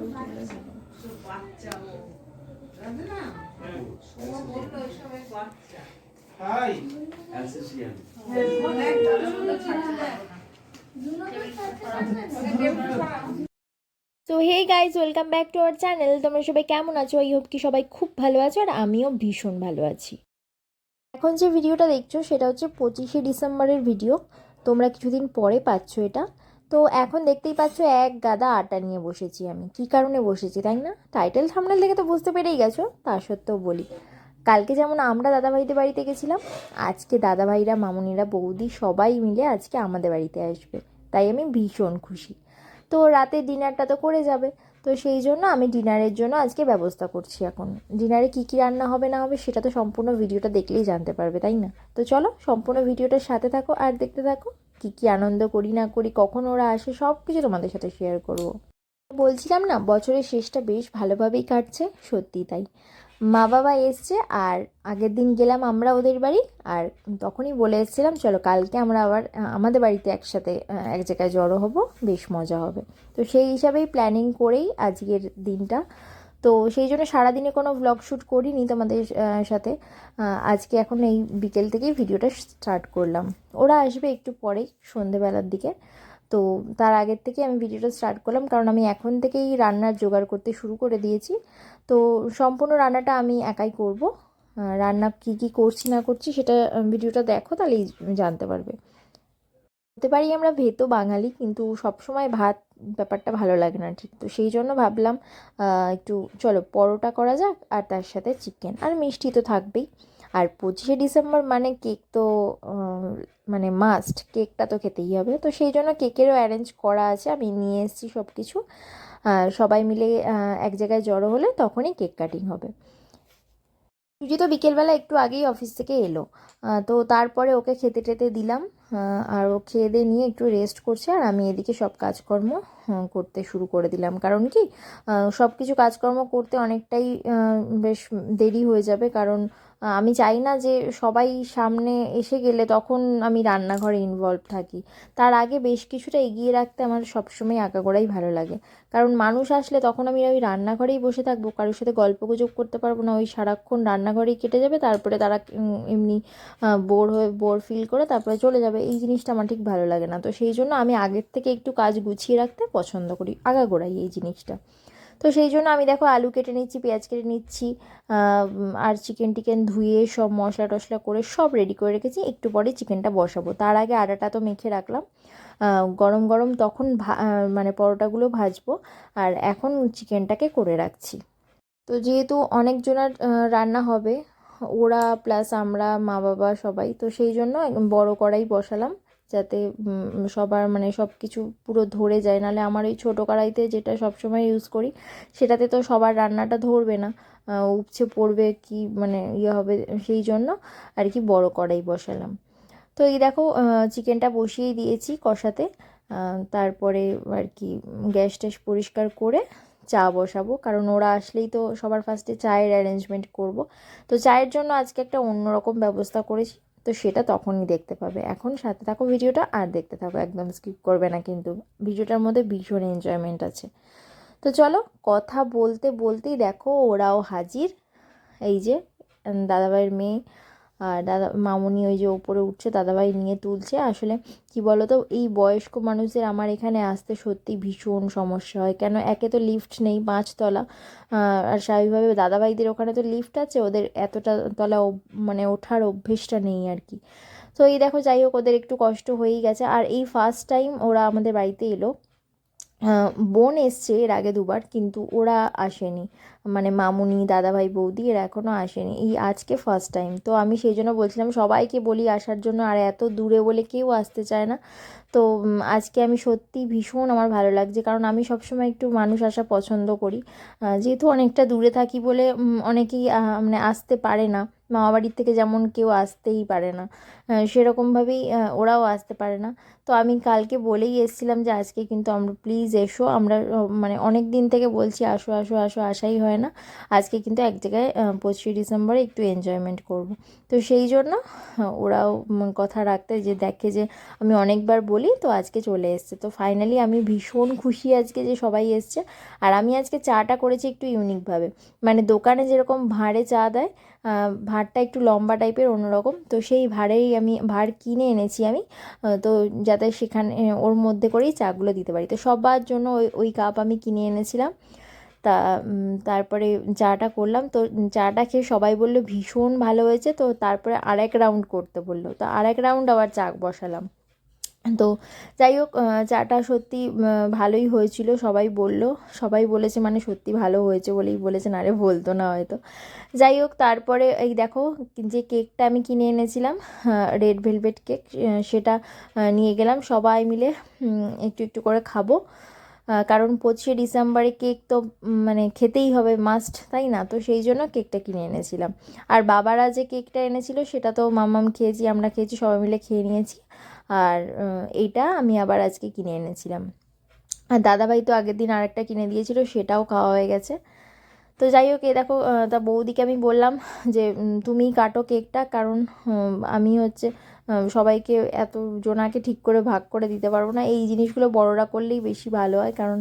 তো hey guys welcome back to our channel তোমরা সবাই কেমন আছো? আই হোপ কি সবাই খুব ভালো আছো আর আমিও ভীষণ ভালো আছি। এখন যে ভিডিওটা দেখছ, সেটা হচ্ছে পঁচিশে ডিসেম্বরের ভিডিও তোমরা কিছুদিন পরে পাচ্ছ এটা। তো এখন দেখতেই পাচ্ছ এক গাদা আটা নিয়ে বসেছি আমি। কী কারণে বসেছি, তাই না? টাইটেল থামনেল দেখে তো বুঝতে পেরেই গেছো, তা সত্ত্বেও বলি। কালকে যেমন আমরা দাদাভাইদের বাড়িতে গেছিলাম, আজকে দাদাভাইরা, মামুনিরা, বৌদি সবাই মিলে আজকে আমাদের বাড়িতে আসবে। তাই আমি ভীষণ খুশি। তো রাতে ডিনারটা তো করে যাবে, তো সেই জন্য আমি ডিনারের জন্য আজকে ব্যবস্থা করছি এখন। ডিনারে কী কী রান্না হবে না হবে সেটা তো সম্পূর্ণ ভিডিওটা দেখলেই জানতে পারবে, তাই না? তো চলো সম্পূর্ণ ভিডিওটার সাথে থাকো আর দেখতে থাকো। কী কী আনন্দ করি, না করি, কখন ওরা আসে সব কিছু তোমাদের সাথে শেয়ার করব। বলছিলাম না, বছরের শেষটা বেশ ভালোভাবেই কাটছে, সত্যি তাই। মা বাবা এসছে, আর আগের দিন গেলাম আমরা ওদের বাড়ি, আর তখনই বলে এসেছিলাম, চলো কালকে আমরা আবার আমাদের বাড়িতে একসাথে এক জায়গায় জড়ো হব, বেশ মজা হবে। তো সেই হিসাবেই প্ল্যানিং করেই আজকের দিনটা তো সেই জন্য সারাদিনে কোনো ব্লগ শ্যুট করিনি তোমাদের সাথে। আজকে এখন এই বিকেল থেকেই ভিডিওটা স্টার্ট করলাম। ওরা আসবে একটু পরেই, সন্ধেবেলার দিকে। তো তার আগের থেকে আমি ভিডিওটা স্টার্ট করলাম, কারণ আমি এখন থেকেই রান্নার জোগাড় করতে শুরু করে দিয়েছি। তো সম্পূর্ণ রান্নাটা আমি একাই করব। রান্না কি কি করছি না করছি সেটা ভিডিওটা দেখো, তাহলেই জানতে পারবে। হতে পারি আমরা ভেতো বাঙালি, কিন্তু সবসময় ভাত ব্যাপারটা ভালো লাগে না ঠিক। তো সেই জন্য ভাবলাম একটু চলো পরোটা করা যাক আর তার সাথে চিকেন আর মিষ্টি তো থাকবেই। আর পঁচিশে ডিসেম্বর মানে কেক তো মানে মাস্ট কেকটা তো খেতেই হবে। তো সেই জন্য কেকেরও অ্যারেঞ্জ করা আছে, আমি নিয়ে এসেছি সব কিছু সবাই মিলে এক জায়গায় জড়ো হলে তখনই কেক কাটিং হবে। সুজি তো বিকেলবেলা একটু আগেই অফিস থেকে এলো। তো তারপরে ওকে খেতে টেতে দিলাম। আর ও খেয়ে দিয়ে নিয়ে একটু রেস্ট করছে, আর আমি এদিকে সব কাজকর্ম করতে শুরু করে দিলাম। কারণ কি সব কিছু কাজকর্ম করতে অনেকটাই বেশ দেরি হয়ে যাবে। কারণ আমি চাই না যে সবাই সামনে এসে গেলে তখন আমি রান্নাঘরে ইনভলভ থাকি। তার আগে বেশ কিছুটা এগিয়ে রাখতে আমার সবসময় আঁকা করাই ভালো লাগে। কারণ মানুষ আসলে তখন আমি ওই রান্নাঘরেই বসে থাকব, কারোর সাথে গল্প গুজব করতে পারব না, ওই সারাক্ষণ রান্নাঘরেই কেটে যাবে, তারপরে তারা এমনি বোর হয়ে, বোর ফিল করে তারপরে চলে যাবে। এই জিনিসটা আমার ঠিক ভালো লাগে না। তো সেই জন্য আমি আগের থেকে একটু কাজ গুছিয়ে রাখতে পছন্দ করি, আগাগোড়াই এই জিনিসটা। তো সেই জন্য আমি দেখো আলু কেটে নিচ্ছি, পেঁয়াজ কেটে নিচ্ছি আর চিকেন টিকেন ধুয়ে সব মশলা টশলা করে সব রেডি করে রেখেছি, একটু পরে চিকেনটা বসাবো। তার আগে আটাটা তো মেখে রাখলাম। গরম গরম তখন মানে পরোটাগুলো ভাজবো, আর এখন চিকেনটাকে করে রাখছি। তো যেহেতু অনেকজনের রান্না হবে ওরা প্লাস আমরা, মা বাবা সবাই। তো সেই জন্য বড় কড়াই বসালাম যাতে সবার মানে সব কিছু পুরো ধরে যায়। নাহলে আমার ওই ছোটো কড়াইতে যেটা সবসময় ইউজ করি, সেটাতে তো সবার রান্নাটা ধরবে না। উপচে পড়বে কি মানে ইয়ে হবে সেই জন্য আর কি বড় কড়াই বসালাম। তো এই দেখো চিকেনটা বসিয়ে দিয়েছি কষাতে। তারপরে আর কি গ্যাস ট্যাস পরিষ্কার করে চা বসাবো। কারণ ওরা আসলেই তো সবার ফার্স্টে চায়ের অ্যারেঞ্জমেন্ট করব। তো চায়ের জন্য আজকে একটা অন্যরকম ব্যবস্থা করেছি। তো সেটা তখনই দেখতে পাবে। এখন সাথে থাকো ভিডিওটা আর দেখতে থাকো। একদম স্কিপ করবে না কিন্তু। ভিডিওটার মধ্যে ভীষণ এনজয়মেন্ট আছে। তো চলো কথা বলতে বলতেই দেখো ওরাও হাজির। এই যে দাদাভাইয়ের মেয়ে। আর দাদা, মামুনি ওই যে ওপরে উঠছে, দাদাভাই নিয়ে তুলছে। আসলে কি বলো তো এই বয়স্ক মানুষদের আমার এখানে আসতে সত্যি ভীষণ সমস্যা হয়। কেন একে তো লিফট নেই পাঁচতলা আর স্বাভাবিকভাবে দাদাভাইদের ওখানে তো লিফট আছে, ওদের এতটা তলা মানে ওঠার অভ্যেসটা নেই আর কি। তো এই দেখো, যাই হোক, ওদের একটু কষ্ট হয়েই গেছে। আর এই ফার্স্ট টাইম ওরা আমাদের বাড়িতে এলো। বোন এসছে এর আগে দুবার, কিন্তু ওরা আসেনি। মানে মামুনি, দাদাভাই, বৌদি এরা এখনও আসেনি। এই আজকে ফার্স্ট টাইম তো আমি সেই জন্য বলছিলাম, সবাইকে বলি আসার জন্য, আর এত দূরে বলে কেউ আসতে চায় না। তো আজকে আমি সত্যি ভীষণ আমার ভালো লাগছে, কারণ আমি সবসময় একটু মানুষ আসা পছন্দ করি। যেহেতু অনেকটা দূরে থাকি বলে অনেকেই মানে আসতে পারে না। মামা বাড়ির থেকে যেমন কেউ আসতেই পারে না। সেরকমভাবেই ওরাও আসতে পারে না। তো আমি কালকে বলেই এসেছিলাম যে, আজকে কিন্তু আমরা প্লিজ এসো। আমরা মানে অনেক দিন থেকে বলছি, আসো আসো আসো আসাই হয় না। আজকে কিন্তু এক জায়গায় পঁচিশে ডিসেম্বরে একটু এনজয়মেন্ট করব। তো সেই জন্য ওরাও কথা রাখতে যে, দেখে যে, আমি অনেকবার বলি, তো আজকে চলে এসছে। তো ফাইনালি আমি ভীষণ খুশি আজকে যে, সবাই এসছে। আর আমি আজকে চাটা করেছি একটু ইউনিকভাবে মানে দোকানে যেরকম ভাঁড়ে চা দেয় ভাঁড়টা একটু লম্বা টাইপের অন্যরকম। তো সেই ভাঁড়েই আমি, ভাঁড় কিনে এনেছি আমি তো যাতে সেখানে, ওর মধ্যে করেই চাগুলো দিতে পারি। তো সবার জন্য ওই ওই কাপ আমি কিনে এনেছিলাম। তা তারপরে চাটা করলাম। তো চাটা খেয়ে সবাই বলল, ভীষণ ভালো হয়েছে। তো তারপরে আরেক রাউন্ড করতে বলল। তো আরেক রাউন্ড আবার চা বসালাম। তো যাই হোক চাটা সত্যি ভালোই হয়েছিল। সবাই বলল, সবাই বলেছে মানে সত্যি ভালো হয়েছে বলেই বলেছে না রে বলতো না হয়তো। যাই হোক, তারপরে এই দেখো যে কেকটা আমি কিনে এনেছিলাম রেড ভেলভেট কেক সেটা নিয়ে গেলাম। সবাই মিলে একটু একটু করে খাব। কারণ পঁচিশে ডিসেম্বরে কেক তো মানে খেতেই হবে মাস্ট তাই না? তো সেই জন্য কেকটা কিনে এনেছিলাম। আর বাবারা যে কেকটা এনেছিল, সেটা তো মামাম খেয়েছি, আমরা খেয়েছি, সবাই মিলে খেয়ে নিয়েছি। আর এইটা আমি আবার আজকে কিনে এনেছিলাম। আর দাদাভাই তো আগের দিন আরেকটা কিনে দিয়েছিল, সেটাও খাওয়া হয়ে গেছে। তো যাই হোক, এ দেখো তা বৌদিকে আমি বললাম যে তুমি কাটো কেকটা, কারণ আমি হচ্ছে সবাইকে এত জোনাকে ঠিক করে ভাগ করে দিতে পারব না। এই জিনিসগুলো বড়রা করলেই বেশি ভালো হয়, কারণ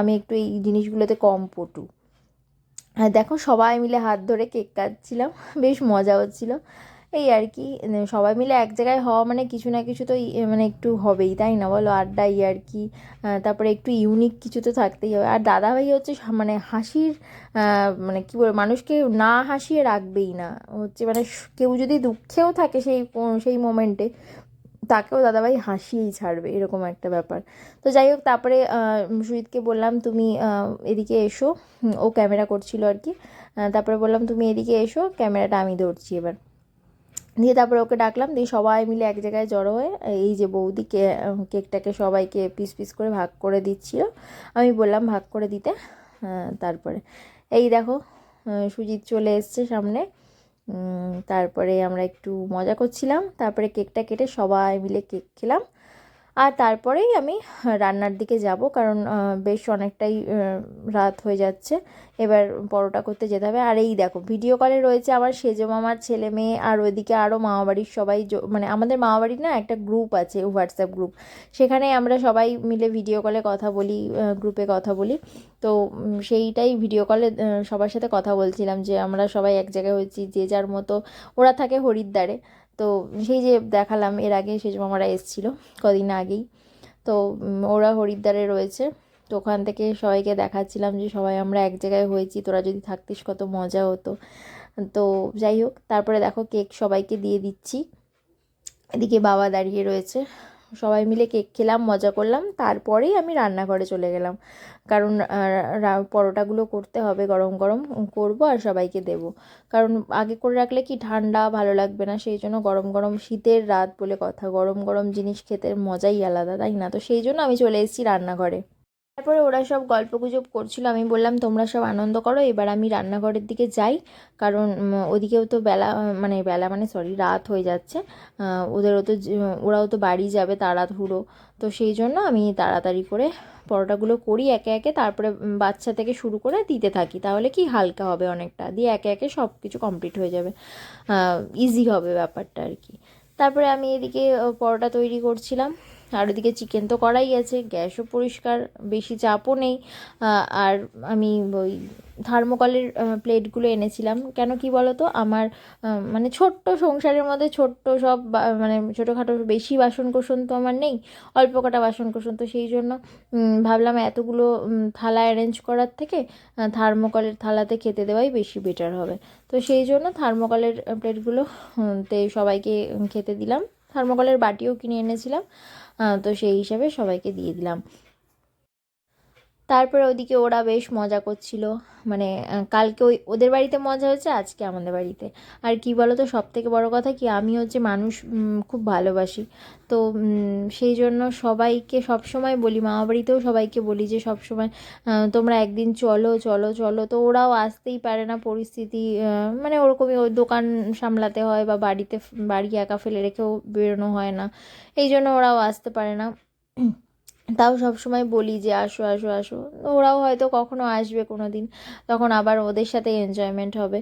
আমি একটু এই জিনিসগুলোতে কম পটু। দেখো, সবাই মিলে হাত ধরে কেক কাটছিলাম, বেশ মজা হচ্ছিল। এই আর কি। মানে সবাই মিলে এক জায়গায় হওয়া মানে কিছু না কিছু তো মানে একটু হবেই, তাই না বলো? আড্ডা ই আর কি। তারপরে একটু ইউনিক কিছু তো থাকতেই হবে। আর দাদাভাই হচ্ছে মানে হাসির মানে কী বলব, মানুষকে না হাসিয়ে রাখবেই না। হচ্ছে মানে কেউ যদি দুঃখেও থাকে সেই সেই মোমেন্টে তাকেও দাদাভাই হাসিয়েই ছাড়বে, এরকম একটা ব্যাপার। তো যাই হোক, তারপরে সুজিতকে বললাম, তুমি এদিকে এসো। ও ক্যামেরা করছিল আর কি। তারপরে বললাম, তুমি এদিকে এসো ক্যামেরাটা আমি ধরছি এবার। দিয়ে তারপরে ওকে ডাকলাম দিয়ে সবাই মিলে এক জায়গায় জড়ো হয়ে এই যে বৌদি কে কেকটাকে সবাইকে পিস পিস করে ভাগ করে দিচ্ছিল। আমি বললাম ভাগ করে দিতে। আহ, তারপরে এই দেখো সুজিত চলে এসছে সামনে। তারপরে আমরা একটু মজা করছিলাম। তারপরে কেকটা কেটে সবাই মিলে কেক খেলাম। আর তারপরেই আমি রান্নার দিকে যাব, কারণ বেশ অনেকটাই রাত হয়ে যাচ্ছে। এবার পরোটা করতে যেতে হবে। আর এই দেখো ভিডিও কলে রয়েছে আমার সেজো মামার ছেলে মেয়ে, আর ওইদিকে আরও মামাবাড়ির সবাই মানে আমাদের মামাবাড়ির না একটা গ্রুপ আছে হোয়াটসঅ্যাপ গ্রুপ সেখানে আমরা সবাই মিলে ভিডিও কলে কথা বলি গ্রুপে কথা বলি। তো সেইটাই ভিডিও কলে সবার সাথে কথা বলছিলাম যে আমরা সবাই এক জায়গায় হয়েছি, যে যার মতো ওরা থাকে হরিদ্বারে। তো সেই যে দেখালাম, এর আগে সেজ মামারা এসেছিল কদিন আগেই। তো ওরা হরিদ্বারে রয়েছে। তো ওখান থেকে সবাইকে দেখাচ্ছিলাম যে সবাই আমরা এক জায়গায় হয়েছি, তোরা যদি থাকতিস কত মজা হতো। তো যাই হোক, তারপরে দেখো কেক সবাইকে দিয়ে দিচ্ছি। এদিকে বাবা দাঁড়িয়ে রয়েছে। সবাই মিলে কেক খেলাম, মজা করলাম। তারপরেই আমি রান্নাঘরে চলে গেলাম। কারণ পরোটাগুলো করতে হবে, গরম গরম করব আর সবাইকে দেব। কারণ আগে করে রাখলে কি ঠান্ডা, ভালো লাগবে না, সেই জন্য গরম গরম শীতের রাত বলে কথা। গরম গরম জিনিস খেতে মজাই আলাদা, তাই না? তো সেই জন্য আমি চলে এসেছি রান্নাঘরে। তারপরে ওরা সব গল্প গুজব করছিল, আমি বললাম, তোমরা সব আনন্দ করো, এবার আমি রান্নাঘরের দিকে যাই। কারণ ওদিকেও তো বেলা মানে বেলা মানে সরি রাত হয়ে যাচ্ছে। ওদেরও তো ওরাও তো বাড়ি যাবে, তাড়াহুড়ো। তো সেই জন্য আমি তাড়াতাড়ি করে পরোটাগুলো করি, একে একে। তারপরে বাচ্চা থেকে শুরু করে দিতে থাকি। তাহলে কি হালকা হবে অনেকটা। দিয়ে একে একে সব কিছু কমপ্লিট হয়ে যাবে। ইজি হবে ব্যাপারটা আর কি। তারপরে আমি এদিকে পরোটা তৈরি করছিলাম। আর ওদিকে চিকেন তো করাই আছে, গ্যাসও পরিষ্কার, বেশি চাপও নেই। আর আমি ওই থার্মোকলের প্লেটগুলো এনেছিলাম। কেন কি বলো তো আমার মানে ছোট্ট সংসারের মধ্যে ছোট্ট সব মানে ছোটোখাটো বেশি বাসন তো আমার নেই, অল্প কটা বাসন তো সেই জন্য ভাবলাম এতগুলো থালা অ্যারেঞ্জ করার থেকে থার্মোকলের থালাতে খেতে দেওয়াই বেশি বেটার হবে। তো সেই জন্য থার্মোকলের প্লেটগুলো তে সবাইকে খেতে দিলাম। থার্মোকলের বাটিও কিনে এনেছিলাম। তো সেই হিসাবে সবাইকে দিয়ে দিলাম। তারপরে ওদিকে ওরা বেশ মজা করছিল। মানে কালকে ওই ওদের বাড়িতে মজা হয়েছে, আজকে আমাদের বাড়িতে। আর কি বলো তো সব থেকে বড়ো কথা কি, আমি হচ্ছে মানুষ খুব ভালোবাসি। তো সেই জন্য সবাইকে সব সময় বলি মামা বাড়িতেও সবাইকে বলি যে সব সময় তোমরা একদিন চলো চলো চলো। তো ওরাও আসতেই পারে না পরিস্থিতি মানে ওরকমই দোকান সামলাতে হয় বা বাড়িতে, বাড়ি একা ফেলে রেখেও বেরোনো হয় না। এই জন্য ওরাও আসতে পারে না। তাও সব সময় বলি যে, আসো আসো আসো। ওরাও হয়তো কখনো আসবে কোনো দিন তখন আবার ওদের সাথে এনজয়মেন্ট হবে।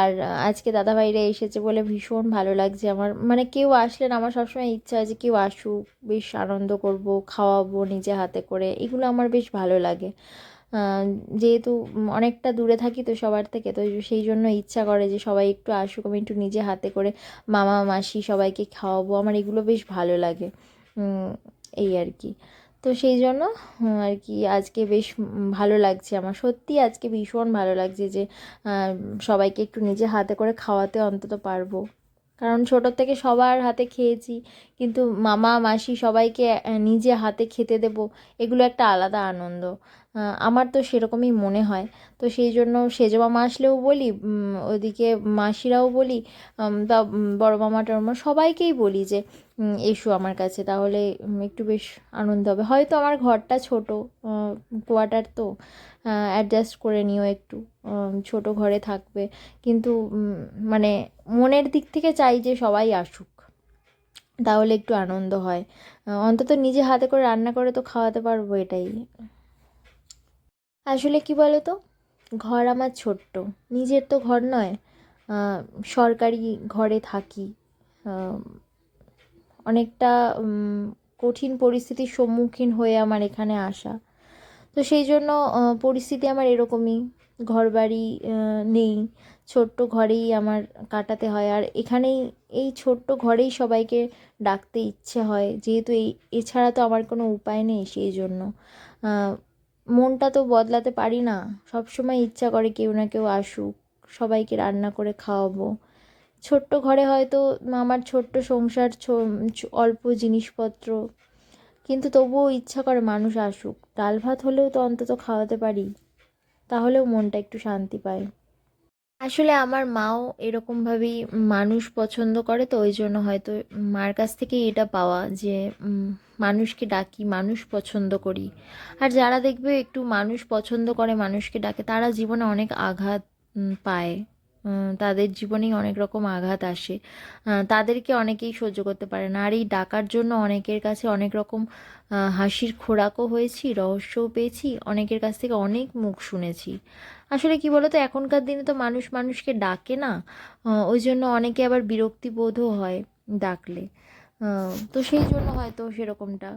আর আজকে দাদাভাইরা এসেছে বলে ভীষণ ভালো লাগছে আমার। মানে কেউ আসলেন আমার সবসময় ইচ্ছা আছে কেউ আসুক, বেশ আনন্দ করব, খাওয়াবো নিজে হাতে করে, এগুলো আমার বেশ ভালো লাগে। যেহেতু অনেকটা দূরে থাকি তো সবার থেকে, তো সেই জন্য ইচ্ছা করে যে সবাই একটু আসুক, আমি একটু নিজে হাতে করে মামা, মাসি সবাইকে খাওয়াবো, আমার এগুলো বেশ ভালো লাগে। এই আর কি। তো সেই জন্য আর কি আজকে বেশ ভালো লাগছে আমার। সত্যি আজকে ভীষণ ভালো লাগছে যে সবাইকে একটু নিজে হাতে করে খাওয়াতে অন্তত পারব। কারণ ছোটোর থেকে সবার হাতে খেয়েছি, কিন্তু মামা, মাসি সবাইকে নিজে হাতে খেতে দেবো, এগুলো একটা আলাদা আনন্দ। আমার তো সেরকমই মনে হয়। তো সেই জন্য সেজো মামা আসলেও বলি ওদিকে মাসিরাও বলি তা বড় মামা টড় মামা সবাইকেই বলি যে এসো আমার কাছে। তাহলে একটু বেশ আনন্দ হবে। হয়তো আমার ঘরটা ছোট কোয়ার্টার তো অ্যাডজাস্ট করে নিও একটু ছোট ঘরে থাকবে। কিন্তু মানে মনের দিক থেকে চাই যে সবাই আসুক। তাহলে একটু আনন্দ হয়। অন্তত নিজে হাতে করে রান্না করে তো খাওয়াতে পারব এটাই। আসলে কি বলো তো ঘর আমার ছোট্ট। নিজের তো ঘর নয়। সরকারি ঘরে থাকি। অনেকটা কঠিন পরিস্থিতির সম্মুখীন হয়ে আমার এখানে আসা। তো সেই জন্য পরিস্থিতি আমার এরকমই। ঘর বাড়ি নেই। ছোট্ট ঘরেই আমার কাটাতে হয়। আর এখানেই, এই ছোট্ট ঘরেই সবাইকে ডাকতে ইচ্ছে হয়। যেহেতু এই, এছাড়া তো আমার কোনো উপায় নেই সেই জন্য। মনটা তো বদলাতে পারি না। সব সময় ইচ্ছা করে কেউ না কেউ আসুক। সবাইকে রান্না করে খাওয়াবো। ছোট্ট ঘরে হয়তো আমার ছোট্ট সংসার অল্প জিনিসপত্র। কিন্তু তবুও ইচ্ছা করে মানুষ আসুক। ডাল ভাত হলেও তো অন্তত খাওয়াতে পারি। তাহলেও মনটা একটু শান্তি পায়। আসলে আমার মাও এরকমভাবেই মানুষ পছন্দ করে তো, ওই জন্য হয়তো মার কাছ থেকেই এটা পাওয়া যে মানুষকে ডাকি, মানুষ পছন্দ করি। আর যারা দেখবে একটু মানুষ পছন্দ করে, মানুষকে ডাকে, তারা জীবনে অনেক আঘাত পায়। তাদের জীবনেই অনেক রকম আঘাত আসে। তাদেরকে অনেকেই সহ্য করতে পারে না। আর এই ডাকার জন্য অনেকের কাছে অনেক রকম হাসির খোরাকও হয়েছি, রহস্যও পেয়েছি, অনেকের কাছ থেকে অনেক মুখ শুনেছি। আসলে কি বলতো, এখনকার দিনে তো মানুষ মানুষকে ডাকে না ওই জন্য অনেকে আবার বিরক্তিবোধও হয় ডাকলে। তো সেই জন্য হয়তো সেরকমটা।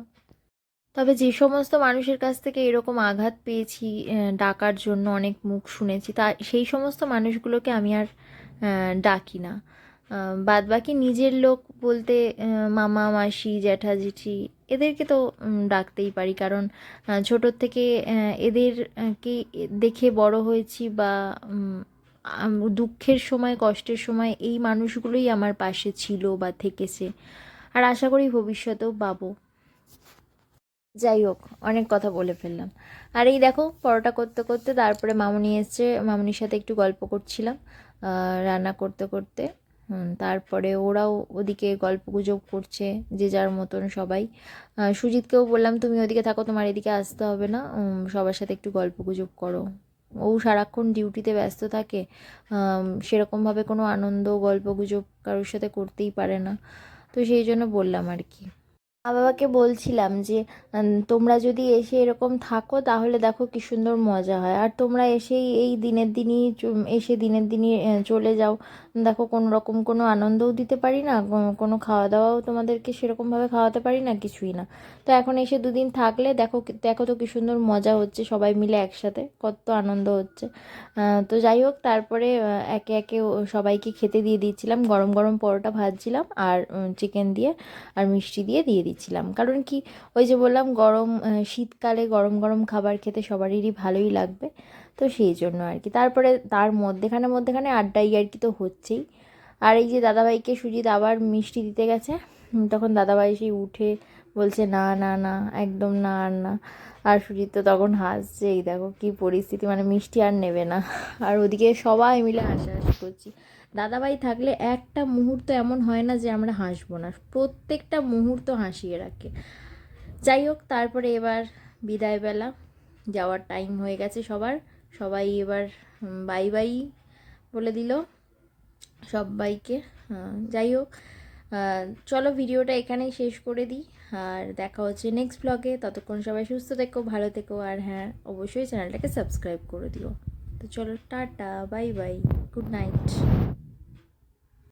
তবে যে সমস্ত মানুষের কাছ থেকে এরকম আঘাত পেয়েছি ডাকার জন্য অনেক মুখ শুনেছি, তা সেই সমস্ত মানুষগুলোকে আমি আর ডাকি না। বাদ বাকি নিজের লোক বলতে মামা, মাসি, জ্যাঠা, জেঠি, এদেরকে তো ডাকতেই পারি। কারণ ছোটোর থেকে এদেরকে দেখে বড় হয়েছি বা দুঃখের সময়, কষ্টের সময় এই মানুষগুলোই আমার পাশে ছিল বা থেকেছে। আর আশা করি ভবিষ্যতেও পাবো। যাই হোক, অনেক কথা বলে ফেললাম। আর এই দেখো, পরোটা করতে করতে তারপরে মামুনি এসছে, মামুনির সাথে একটু গল্প করছিলাম রান্না করতে করতে। তারপরে ওরাও ওদিকে গল্প গুজব করছে, যে যার মতন সবাই। সুজিতকেও বললাম, তুমি ওদিকে থাকো, তোমার এদিকে আসতে হবে না। সবার সাথে একটু গল্প গুজব করো। ও সারাক্ষণ ডিউটিতে ব্যস্ত থাকে সেরকমভাবে কোনো আনন্দ গল্প গুজব কারোর সাথে করতেই পারে না। তো সেই জন্য বললাম আর কি। মা বাবাকে বলছিলাম যে তোমরা যদি এসে এরকম থাকো, তাহলে দেখো কি সুন্দর মজা হয়। আর তোমরা এসেই এই দিনের দিনই এসে দিনের দিনই চলে যাও। দেখো, কোনো রকম কোনো আনন্দও দিতে পারি না কোনো খাওয়া দাওয়াও তোমাদেরকে সেরকমভাবে খাওয়াতে পারি না, কিছুই না। তো এখন এসে দুদিন থাকলে দেখো দেখো তো কি সুন্দর মজা হচ্ছে সবাই মিলে একসাথে, কত আনন্দ হচ্ছে। তো যাই হোক, তারপরে একে একে সবাইকে খেতে দিয়ে দিচ্ছিলাম গরম গরম পরোটা ভাজছিলাম আর চিকেন দিয়ে আর মিষ্টি দিয়ে দিয়ে দিচ্ছিলাম। কারণ কি, ওই যে বললাম গরম শীতকালে গরম গরম খাবার খেতে সবারই ভালোই লাগবে। তো সেই জন্য আর কি। তারপরে তার মধ্যেখানে মধ্যেখানে আড্ডাই আর কি তো হচ্ছেই। আর এই যে দাদাভাইকে সুজিত আবার মিষ্টি দিতে গেছে। তখন দাদাভাই সেই উঠে বলছে, না না না, একদম না, আর না। আর সুজিত তো তখন হাসছে এই দেখো কী পরিস্থিতি মানে মিষ্টি আর নেবে না। আর ওদিকে সবাই মিলে হাসাহাসি করছি। দাদাভাই থাকলে একটা মুহূর্ত এমন হয় না যে আমরা হাসবো না, প্রত্যেকটা মুহূর্ত হাসিয়ে রাখে। যাই হোক, তারপরে এবার বিদায়বেলা যাওয়ার টাইম হয়ে গেছে সবার। সবাই এবার বাই বাই বলে দিল সবাইকে। আহ, যাই হোক চলো ভিডিওটা এখানেই শেষ করে দিই। আর দেখা হচ্ছে নেক্সট ব্লগে ততক্ষণ সবাই সুস্থ থেকো ভালো থেকো। আর হ্যাঁ অবশ্যই চ্যানেলটাকে সাবস্ক্রাইব করে দিও। তো চলো tata bye bye good night